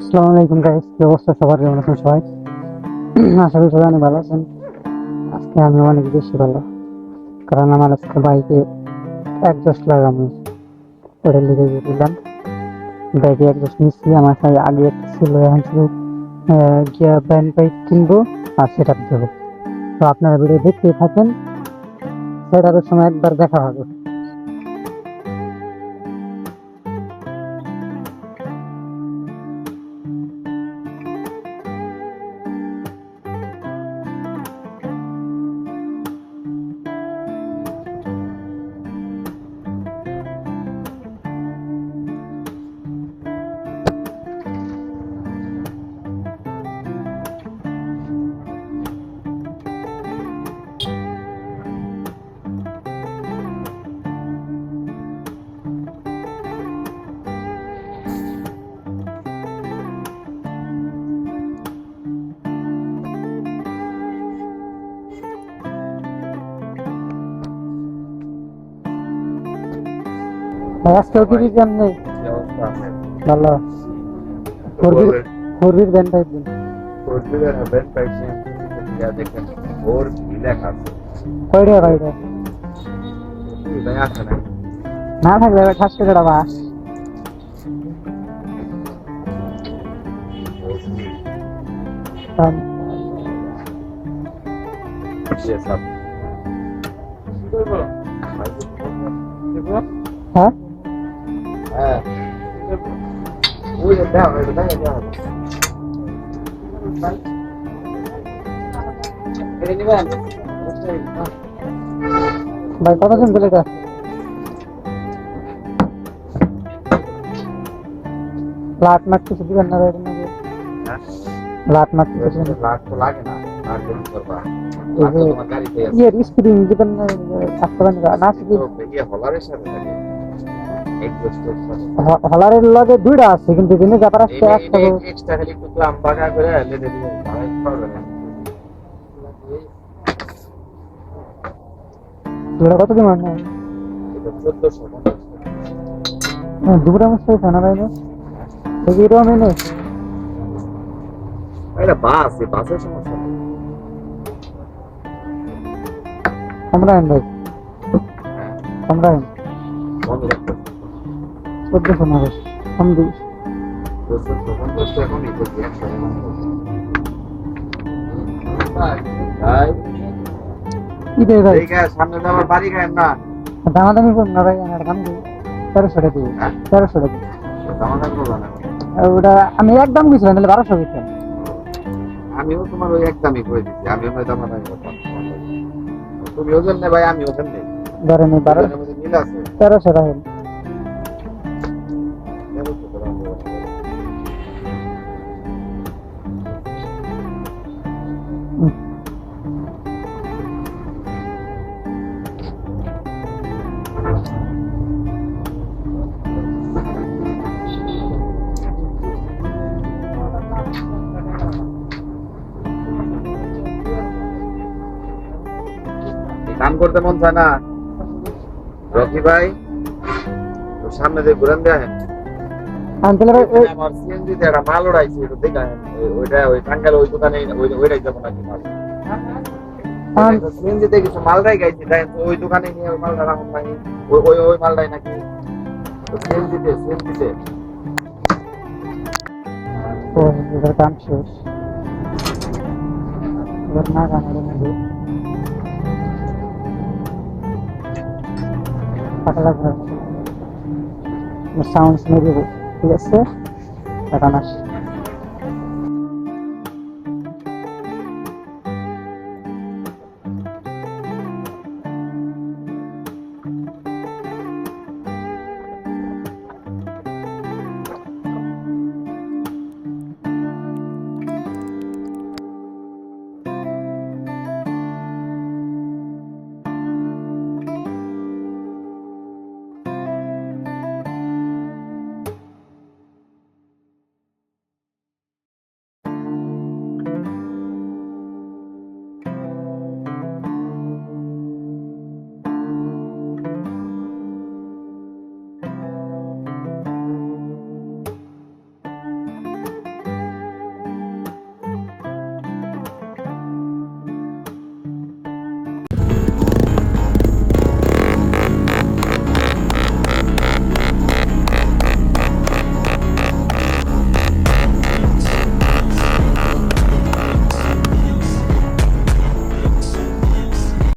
আসসালামু আলাইকুম গাইস কি অবস্থা সবার? কেমন আছেন সবাই? আশা করি সবাই অনেক ভালো আছেন। আজকে আমি অনেক বেশি ভালো, কারণ আমার আজকে বাইকে লাগানো ওটা লিখে দিয়ে দিলাম বাইকে অ্যাডজাস্ট নিচ্ছি। আমার সাথে আগে একটা ছিল, এখন শুধু গিয়া ব্যান্ড বাইক কিনবো আর সেট আপ দেবো। তো আপনারা ভিডিও দেখতেই থাকেন। সেট আপের সময় একবার দেখা হবে। আজকেও কি দিচ্ছি আপনি ভালো ফোরবির ফোরবির ব্যান্ড বাইক দিন কয় টাকা না থাকলে সাতশো টাকা বাস হ্যাঁ? ভাই কত জন দিলে এটা লাট মাট কিছু দিবেন না ভাই? লাট মাট কিছু দিবেন ইয়ে স্প্রিং দিবেন না থাকতে পারেন না শুধু হলারের লগে দুইটা আছে কিন্তু যিনি ব্যাপার আসছে একটা দুইটা কত দিন মানে দুপুরে আমার সাথে খানা পাইনি দেখি বাস বাসের সমস্যা। আমরা ভাই। আমরা চোদ্দশো না দামাদামি করুন ভাই আমার দিই তেরোশো টাকা দিই? তেরোশো টাকা আর ওটা আমি একদম গেছিলাম তাহলে বারোশো গেছিলাম আমিও তোমার ওই একদমই করে দিচ্ছি আমি ওই দাম আদায় করতাম। তুমি ওজন নে ভাই আমি ওজন নেই। ধরেন এই বারো ওজনের মধ্যে মিল আছে। তেরোশো টাকা এই করতে মন চায় না। রকি ভাই ওর সামনে দিয়ে ঘুরেন দেয় ভাই ওই আমার সিএনজি তে একটা মাল উড়াইছে ওটা দেখা ওইটা ওই টাঙ্গাল ওই দোকানে ওই ওইটাই যাব নাকি মাল। আম- সিএনজি তে কিছু মালটাই গাইছি তাই ওই দোকানে নিয়ে ওই মালটা রাখুন নাকি ওই ওই ওই মালটাই নাকি। সিএনজি তে সিএনজি তে ও এবার কাম শেষ। এবার না গানের ফাটা লাগবে সাউন্ড শুনে আছে এখন আসি